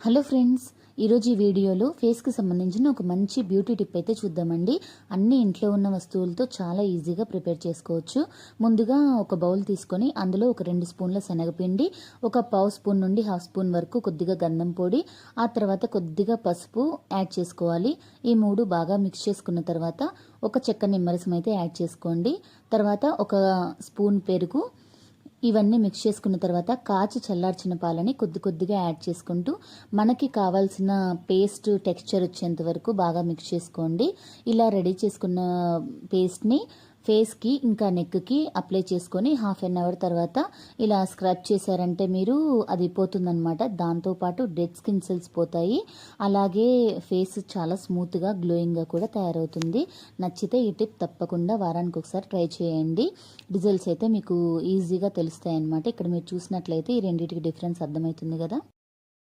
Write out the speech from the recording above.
Hello friends ఈరోజు ఈ వీడియోలో ఫేస్కి సంబంధించిన ఒక మంచి బ్యూటీ టిప్ అయితే చూద్దామండి. అన్ని ఇంట్లో ఉన్న వస్తువులతో చాలా ఈజీగా ప్రిపేర్ చేసుకోవచ్చు. ముందుగా ఒక బౌల్ తీసుకొని అందులో ఒక రెండు స్పూన్ల శనగపిండి ఒక పావు స్పూన్ నుండి హాఫ్ స్పూన్ వరకు కొద్దిగా గంధం పొడి ఆ తర్వాత కొద్దిగా పసుపు యాడ్ చేసుకోవాలి. ఈ మూడు బాగా మిక్స్ చేసుకున్న తర్వాత ఒక చెక్క నిమ్మరసం అయితే యాడ్ చేసుకోండి. తర్వాత ఒక స్పూన్ పెరుగు ఇవన్నీ మిక్స్ చేసుకున్న తర్వాత కాచి చల్లార్చిన పాలని కొద్ది కొద్దిగా యాడ్ చేసుకుంటూ మనకి కావాల్సిన పేస్ట్ టెక్స్చర్ వచ్చేంత వరకు బాగా మిక్స్ చేసుకోండి. ఇలా రెడీ చేసుకున్న పేస్ట్ని ఫేస్కి ఇంకా నెక్కి అప్లై చేసుకొని హాఫ్ అన్ అవర్ తర్వాత ఇలా స్క్రబ్ చేశారంటే మీరు అది పోతుందనమాట దాంతోపాటు డెడ్ స్కిన్ సెల్స్ పోతాయి. అలాగే ఫేస్ చాలా స్మూత్గా గ్లోయింగ్గా కూడా తయారవుతుంది. నచ్చితే ఈ టిప్ తప్పకుండా వారానికి ఒకసారి ట్రై చేయండి. రిజల్ట్స్ అయితే మీకు ఈజీగా తెలుస్తాయి అనమాట ఇక్కడ మీరు చూసినట్లయితే ఈ రెండింటికి డిఫరెన్స్ అర్థమవుతుంది కదా.